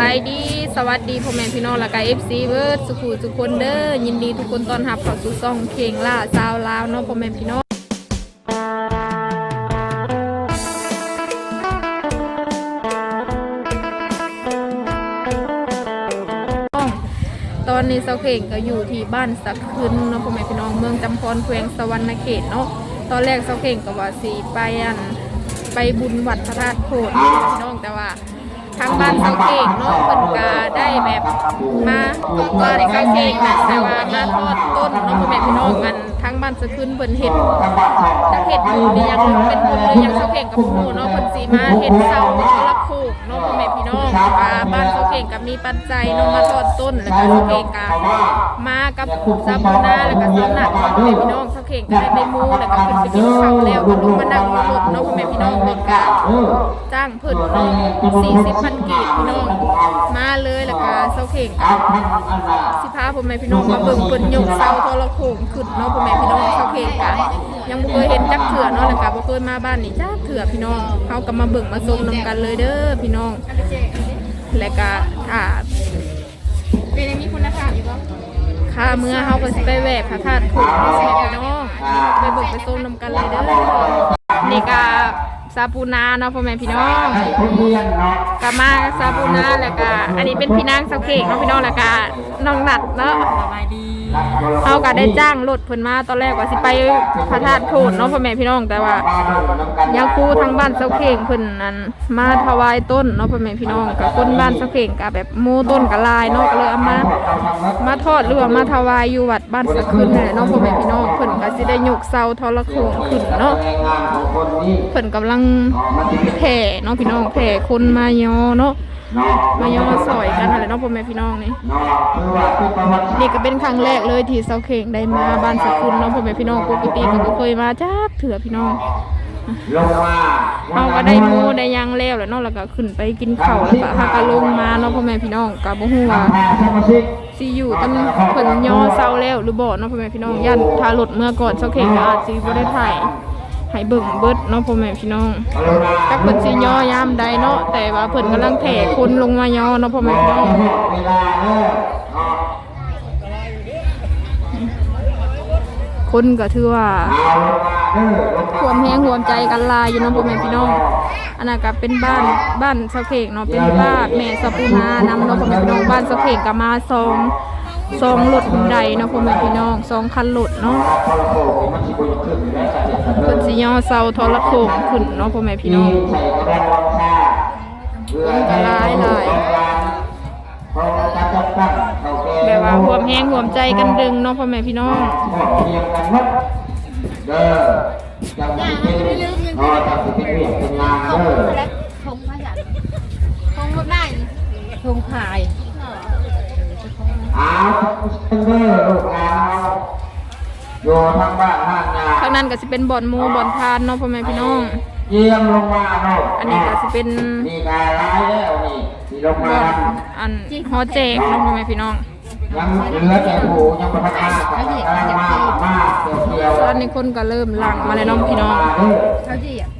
บายดี สวัสดีพ่อแม่พี่น้องละกายเอฟซีเวิร์ดสุขุสุกคนเด้อ ยินดีทุกคนตอนรับเข้าสู่ซ่องเพลงล่าสาวลาวเนาะพ่อแม่พี่น้องตอนนี้เสาเข่งก็อยู่ที่บ้านสักคืนเนาะพ่อแม่พี่น้องเมืองจำพรแขวงสวรรณเขตเนาะ ตอนแรกเสาเข่งก็ว่าสีไปอันไปบุญวัดพระธาตุโพธิ์พี่น้องแต่ว่า ทางบ้านเสาเข่งเนาะเพิ่นก็ได้แบบมาก็ได้เสาเข่งนะแต่ว่ามาทอดต้นเนาะพ่อแม่พี่น้องกันทางบ้านสะขึ้นเพิ่นเฮ็ดจักเฮ็ดบุญหรือยังเป็นบุญหรือยังเสาเข่งกับหมู่เนาะเพิ่นสิมาเฮ็ดเสาโทรโขงเนาะพ่อแม่พี่น้องว่าบ้านเสาเข่งก็มีปัจจัยเนาะมาทอดต้นแล้วก็เสาเข่งก็มากับซาบูนาแล้วก็ซาวหนักเนาะพ่อแม่พี่น้องเสาเข่งก็ได้ไปมู่แล้วก็ขึ้นไปกินข้าวแล้วก็ลงมานั่งรถเนาะพ่อแม่พี่น้องเพิ่นก็างเพิ่นเนาะ40พันกีบพี่น้องมาเลยแล้วก็เสาเข่งกันสิพาพ่อแม่พี่น้องมาเบิ่งเพิ่นยกเสาโทรโขงขึ้นเนาะพ่อแม่พี่น้องเสาเข่งกันยังบ่เคยเห็นจักเถื่อเนาะแล้วก็บ่เคยมาบ้านนี่จักเถื่อพี่น้องเฮาก็มาเบิ่งมาชมนํกันเลยเด้อพี่น้องและก็อ่าเป็นมีคุณภาพอยู่บ่ค่าเมื่อเฮาก็สิไปแหวกพระธาตุโขงเนาะพ่อแม่พี่น้องไปเบิ่งไปชมนํกันเลยเด้อนี่ก็ ซาปูนาเนาะพ่อแม่พี่น้องกามาซาบูนาแล้วก็อันนี้เป็นพี่นางเสาเค้กเนาะพี่น้องแล้วก็น้องหนัดเนาะสบายดี เอาก็ได้จ้างรถเพิ่นมาตอนแรกว่าสิไปพระธาตุโพธิ์เนาะพ่อแม่พี่น้องแต่ว่ายังครูทางบ้านเสาเค้กเพิ่นนั้นมาถวายต้นเนาะพ่อแม่พี่น้องกับคนบ้านเสาเค้กก็แบบโมต้นกับลายเนาะก็เลยเอามา มาทอดหรือว่ามาถวายอยู่วัดบ้านสะขึ้นนั่นแหละเนาะพ่อแม่พี่น้องเพิ่นก็สิได้ยกเสาทรโขงขึ้นเนาะเพิ่นกำลังแผ่เนาะพี่น้องแผ่คนมายอเนาะ มายอสอยกันอะไรเนาะพ่อแม่พี่น้องนี่นี่ก็เป็นครั้งแรกเลยที่เสาเข่งได้มาบ้านสกุลเนาะพ่อแม่พี่น้องปกติก็เคยมาจ้าเถื่อพี่น้องเอาก็ได้มูได้ยังแล้วแหล้วเนาะแล้วก็ขึ้นไปกินข้าวแล้วก็หาก็ลงมาเนาะพ่อแม่พี่น้องก็บ่ฮู้ว่าสิอยู่ตำเพิ่นยอเซาแล้วหรือบ่เนาะพ่อแม่พี่น้องยันถ้ารถเมื่อก่อนเสาเข่งก็อาจสิบ่ได้ถ่าย ให้เบิ่งเบิดเนาะพ่อแม่พี่น้องกรุณาจักเพิ่นสิย่อยามใดเนาะแต่ว่าเพิ่นกำลังแผ่คนลงมาย่อเนาะพ่อแม่พี่น้องเวลาเลิกคนก็ถือว่าเอาลงมาเด้อลงความแฮงรวมใจกันหลายอยู่เนาะพ่อแม่พี่น้องอันนั้นก็เป็นบ้านบ้านสะเขกเนาะเป็นบ้านแม่สะปูนานำเนาะพ่อแม่พี่น้องบ้านสะเขกก็มาสอง สองรถหุ่นใดเนาะพ่อแม่พี่น้องสองคันรถเนาะพอเราโผล่มันสิบุญขึ้นอยู่แล้วจ้ะเพิ่นสิย่อเสาโทรโขงขึ้นเนาะพ่อแม่พี่น้องใส่กระดานรองเท้าเพื่อคนก็หลายหลายพอเราจะจับตั้งเราแก่แบบว่าร่วมแฮงรวมใจกันดึงเนาะพ่อแม่พี่น้องพอเพียงกันหมดเด้อจังสิเป็นอ๋อจังสิเป็นเรียกเป็นงานเด้อทงมาจากทงแบบไหนทงขาย เอาเด้อลูกหลานเราอยู่ทางบ้านทางนาข้างนั้นก็สิเป็นบ่อนหมูบ่อนทานเนาะพ่อแม่พี่น้อง เยี่ยมลงมาเนาะอันนี้ก็สิเป็นนี่การ้ายแล้วนี่ที่ลงมาบ่อนอันฮอแจกเนาะพ่อแม่พี่น้องยังเหลือแต่หูยังประทากกำลังมากมากเกี่ยวตอนนี้คนก็เริ่มหลังมาเลยน้องพี่น้องเขาจีอะ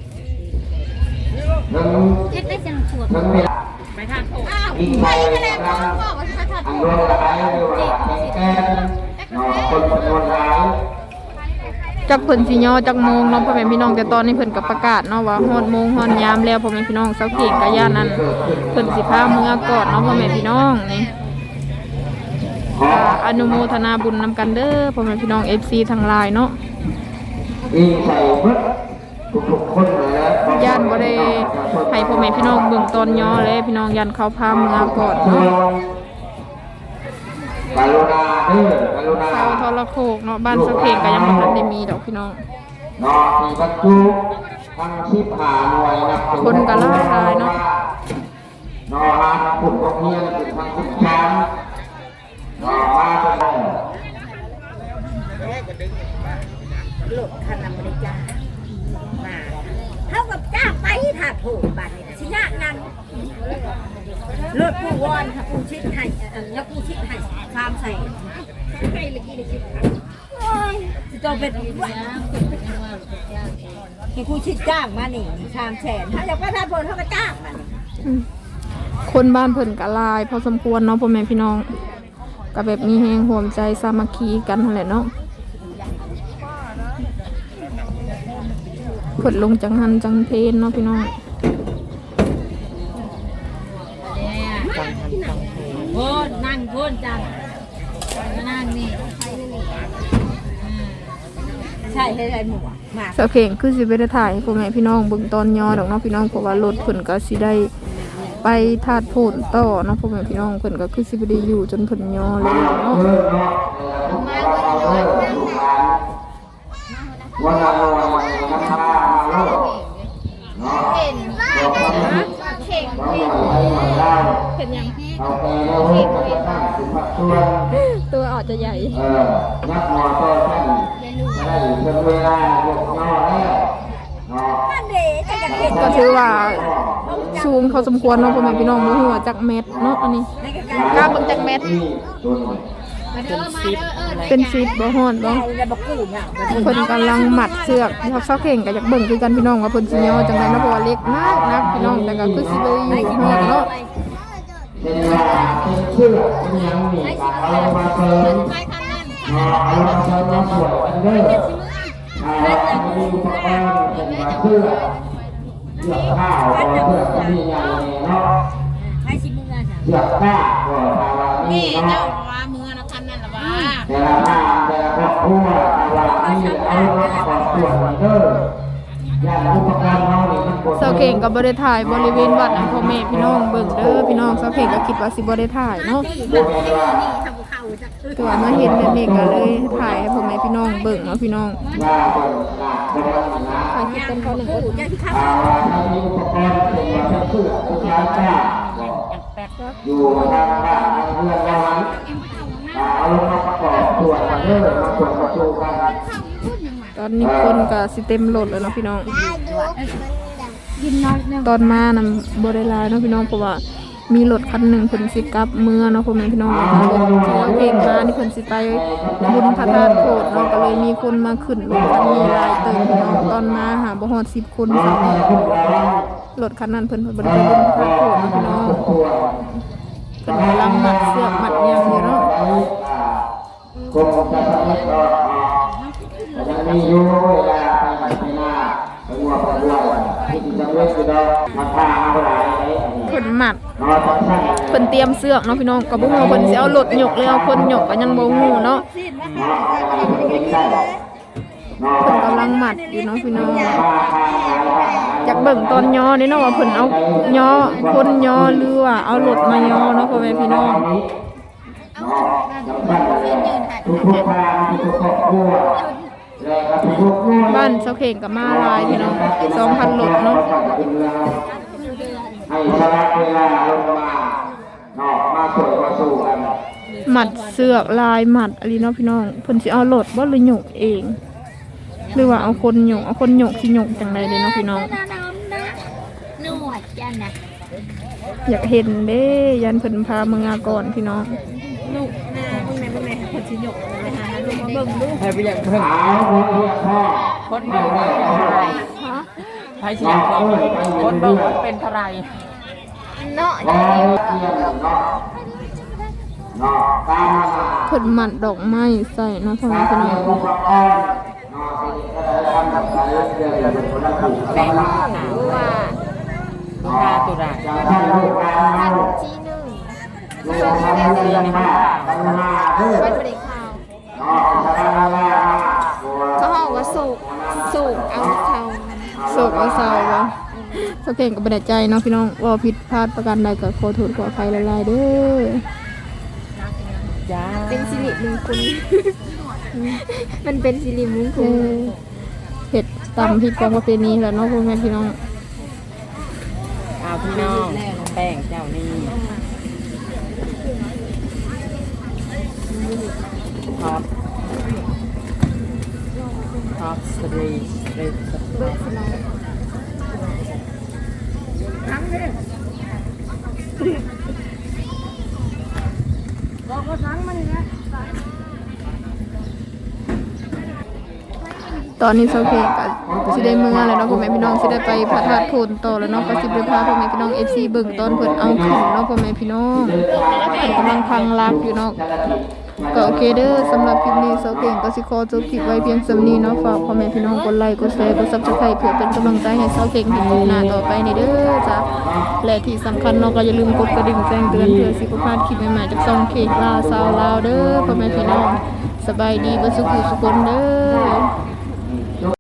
ถึงเฮ็ดได้จังสวดถึงเวลาไปทานโถอ้าวไปไปทะเลกำลังบอกว่า อันรวมร้ายหรือว่าแก่นาะคนจำนวนร้ายจักเพิ่นสิย่อจักโมงเนาะพ่อแม่พี่น้องแต่ตอนนี้เพิ่นก็ประกาศเนาะว่าฮอดโมงฮอดยามแล้วพ่อแม่พี่น้องเสาเก่งกะย่านนั้นเพิ่นสิพาเมื่อก่อนเนาะพ่อแม่พี่น้องนี่ก็อนุโมทนาบุญนำกันเด้อพ่อแม่พี่น้อง FC ทั้งหลายเนาะวิ่งใส่เบทุกๆคนเลยนะย่านบ่ได้ให้พ่อแม่พี่น้องเบิ่งตอนย่อเลยพี่น้องย่านเขาพาเมื่อก่อนเนาะ กรุณาเด้อกรุณาเสาทรโขกเนาะบ้านเสาเข่งก็ยังบ่ทันได้มีดอกพี่น้องนอที่บรรจุทั้งชิบหาหน่วยนับถึงคนก็หลายหลายเนาะนอมาทางขุดของเฮียนถึงทางขุดช้างนอมาจนได้ หลดขนาดบริจาคมาเท่ากับจ้างไปถ้าถูกบัตรนี่ชิยะนั่นเลือดผู้วอนค่ะผู้ชิดให้เออแล้วผู้ชิดให้ตาม ใส่ให้เลยกี่เลยชิดให้โอ้ยจะต้องเป็นว่าที่ผู้ชิดจ้างมานี่ชามแสนถ้าอยากว่าถ้าเพิ่นเขาก็จ้างมานี่อืมคนบ้านเพิ่นก็หลาย พอสมควรเนาะพ่อแม่พี่น้องก็แบบมีแฮงห่วมใจสามัคคีกันนั่นแหละเนาะเพิ่นลงจังหันจังเพนเนาะพี่น้องพูดนั่งพูดจัง นั่งนี่อืมใช่ให้ไรหมูอะมาเสาเข่งคือสิไปได้ถ่ายให้พ่อแม่พี่น้องเบิ่งตอนยอดอกเนาะพี่น้องเพราะว่ารถเพิ่นก็สิได้ไปทาดโพนต่อเนาะพ่อแม่พี่น้องเพิ่นก็คือสิบ่ได้อยู่จนเพิ่นยอเลยเนาะเลิกเนาะเลิกเลิกลูกหลานวันละวันน้ำตามาโลกเนาะเห็นบอกว่ามันเข่งต้องหน่อยให้หน่อยได้เห็นยัง เอาแกแล้วเฮ้ยมันจะตั้งสิบส่วนตัวอาจจะใหญ่ เออนักมอต่อท่านไม่ได้ถึงเวลาเด็กน้อแล้วนาะนั่นเด็กจะเห็นก็ถือว่าสูงพอสมควรเนาะพ่อแม่พี่น้องบ่ฮู้ว่าจักเม็ดเนาะอันนี้กล้าบิ่งจักเม็ดตัวหน่อยมาเด้อมาเป็นฟีดบ่ฮอดบ่ใช่แล้อกกูเนี่ยเพิ่นกำลังหมัดเสือกเสาเข่งก็อยากเบิ่งคือกันพี่น้องว่าเพิ่นสิยอจังไดเนาะเพราะว่าเล็กมากนะพี่น้องแต่ก็คือสิบ่ได้อยู่ฮอดเนาะ เป็นว่าเป็นเชื่อเป็นยังมีการเอามาเสริมไปคันนั้นเนาะเอามาเสริมมาสวยกันเด้ออามีอุปกรณ์เป็นมาเพื่อเสือกข้าวก็เพื่อก็มีอย่างนี้เนาะให้ชิมือจ้ะเสือกข้าวก็ภาวะนี้นี่เนาะ ก็บ่ได้ถ่ายบริเวณวัดให้พ่อแม่พี่น้องเบิ่งเด้อพี่น้องเสาเข่งก็คิดว่าสิบ่ได้ถ่ายเนาะบ่แม่นว่าทำข้าวจ้ะแต่ว่ามาเห็นแบบนี้ก็เลยถ่ายให้พ่อแม่พี่น้องเบิ่งเนาะพี่น้องว่าเบิ่งหน้าบ่ได้นะถ่ายคลิปกันเขาหนึ่งกูจะที่ข้าวภาวะถ้ามีอุปกรณ์เป็นว่าเป็นเพื่อเป็นการจ้างอยู่ทางบ้านทางเรือนเรานั้นเอาลงมาประกอบส่วนกันเด้อมาส่วนประตูกันตอนนี้คนก็สิเต็มรถแล้วเนาะพี่น้อง กินน้อยนึงตอนมานํบ่ได้หลายเนาะพี่น้องเพราะว่ามีรถคันหนึ่งเพิ่นสิกลับเมืองเนาะพ่อแม่พี่น้องแล้วก็รถที่เราเก่งมานี่เพิ่นสิไปบุญพระธาตุโพธิ์เนาะก็เลยมีคนมาขึ้นรถคันนี้หลายเติมพี่น้องตอนมาหาบ่ฮอด10คนสักรถคันนั้นเพิ่นเพิ่นบ่ได้ไปบุญพระธาตุโพธิ์เนาะพี่น้องเพิ่นกำลังมัดเสือกมัดหยังอยู่เนาะคงจะสำเร็จก็แต่ยังมีอยู่เวลาไปไหนไปหน้าไปงัวไปวัวที่ จะเล่นอยู่ดอกมาพาเอาหลายไอ้อันนี้เพิ่นมัดนอนสั้นๆเพิ่นเตรียมเสือกเนาะพี่น้องก็บ่ฮู้ว่าเพิ่นสิเอารถยกหรือเอาคนยกก็ยังบ่ฮู้เนาะเนาะอะไรก็เป็นได้เนาะเพิ่นกำลังมัดอยู่เนาะพี่น้องมาพาหลายหลายอยากเบิ่งตอนย่อนี่เนาะว่าเพิ่นเอาย่อคนย่อหรือว่าเอารถมาย่อเนาะพ่อแม่พี่น้องเนาะจำเป็นเลยทุกๆทางทุกๆครอบครัว แล้วก็ทุกๆหน่วยบ้านเสาเข่งก็มาหลายพี่น้อง2,000รถเนาะให้ชนะเวลาลงมาเนาะมาสวยมาสู้กันมัดเสือกลายมัดอะไรเนาะพี่น้องเพิ่นสิเอารถบ่หรือหยกเอง หรือว่าเอาคนหยกเอาคนหยกสิหยกจังไดเด้เนาะพี่น้องนวดจันนะอยากเห็นเด้ยันเพิ่นพาเมืองาก่อนพี่น้องลูกหน้าพวกนั้นพวกนั้นคนสิหยกเลยนะลูกมา เบิ่งดูให้ไปอย่างเพิ่งขาวหัวเรียกพ่อคนเบิ่งว่าเป็นเท่าไหรให้เสียงคนคนเบิ่งว่าเป็นเท่าไหรเนาะร้อยเทียนเนาะเนาะตามมาเพิ่นมัดดอกไม้ใส่เนาะพ่อแม่มพี่น้เรีองนอุปกรณ์เนาะสิ่งที่ได้ทำแบบไหนเรียนเป็นคนละกลุ่มละละว่าลูกหน้าตัวใดอย่างท่านลูกหลาที่หนึ่งลูกหลานเราเรียน สาเข่งก็บ่ได้ใจเนาะพี่น้องว่าผิดพลาดประการใดก็ขอโทษขออภัยหลายๆเด้อจ้าเป็นสิริมงคลมันเป็นสิริมงคเอลอเฮ็ดตามผิดของประเพณีแหล้วเนาะพ่อแม่พี่น้องเอาพี่น้องแป้งเจ้านี่ท็อปท็อปสตรีสตรีสต เราเขาทั้งมันนะตอนนี้โซเคก็สิได้เมื่อแล้วเนาะพ่อแม่พี่น้องสิได้ไปพระธาตุโพนต่อแล้วเนาะก็สิได้พาพ่อแม่พี่น้อง FC เบิ่งตอนเพิ่นเอาขึ้นเนาะพ่อแม่พี่น้องเพิ่นกำลังพังรักอยู่เนาะ ก็โอเคเด้อสำหรับคลิปนี้โซเคก็สิขอจบคลิปไว้เพียงสำนี้เนาะฝากพ่อแม่พี่น้องกดไลค์กดแชร์กดซับสไครต์เพื่อเป็นกำลังใจให้โซเคเห็นหน้าต่อไปนี่เด้อจ้ะและที่สำคัญเนาะก็อย่าลืมกดกระดิ่งแจ้งเตือนเพื่อสิบ่พลาดคลิปใหม่ๆจากซองเคกลาซาวลาวเด้อพ่อแม่พี่น้องสบายดีเบ่สุขสุขคนเด้อ